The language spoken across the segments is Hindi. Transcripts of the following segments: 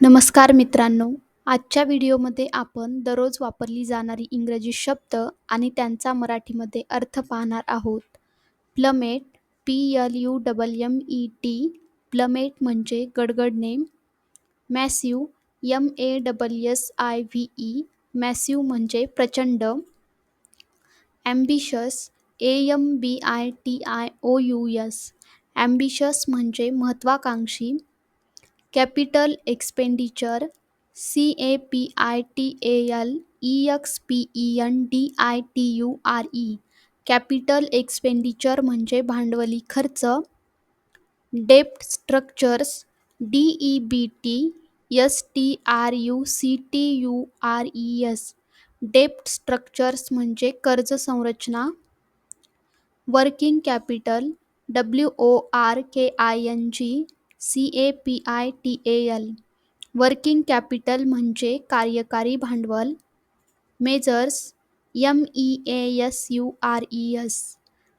नमस्कार मित्रांनो. आजच्या व्हिडिओमध्ये आपण दररोज वापरली जाणारी इंग्रजी शब्द आणि त्यांचा मराठीमध्ये अर्थ पाहणार आहोत. Plummet P L U double M E T plummet म्हणजे गडगडणे massive M A double S I V E massive म्हणजे प्रचंड. Ambitious A M B I T I O U S. Ambitious म्हणजे महत्त्वाकांक्षी. Capital expenditure C A P I T A L E X P E N D I T U R E capital expenditure म्हणजे भांडवली खर्च डेप्ट structures D E B T S T R U C T U R E S डेप्ट स्ट्रक्चर्स म्हणजे कर्ज संरचना working capital W O R K I N G C A P I T L working capital म्हणजे कार्यकारी भांडवल. Measures M E A S U R E S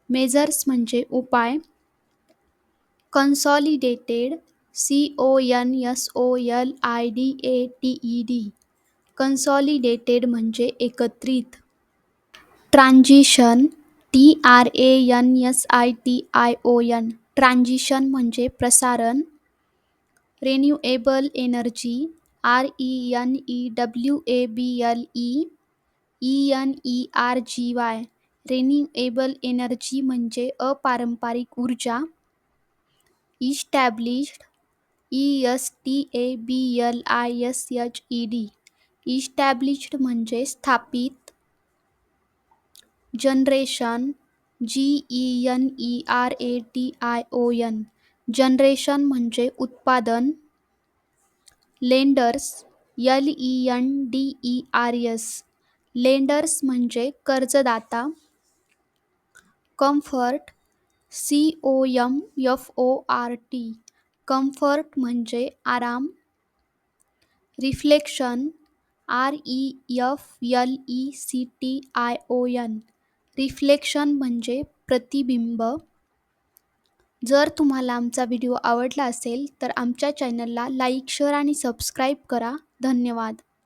measures म्हणजे उपाय. Consolidated C O N S O L I D A T E D consolidated म्हणजे एकत्रित. Transition T R A N S I T I O N transition म्हणजे प्रसारण. Renewable energy R E N E W A B L E E N E R G Y renewable energy म्हणजे अपारंपरिक ऊर्जा. Established E S T A B L I S H E D established म्हणजे स्थापित. Generation G E N E R A T I O N generation म्हणजे उत्पादन. Lenders, L E N D E R S. Lenders म्हणजे कर्जदाता. Comfort, C O M F O R T. Comfort म्हणजे आराम. Reflection, R E F L E C T I O N. Reflection म्हणजे प्रतिबिंब. जर तुम्हाला आमचा व्हिडिओ आवडला असेल तर आमच्या चॅनलला लाईक शेअर आणि सबस्क्राईब करा. धन्यवाद.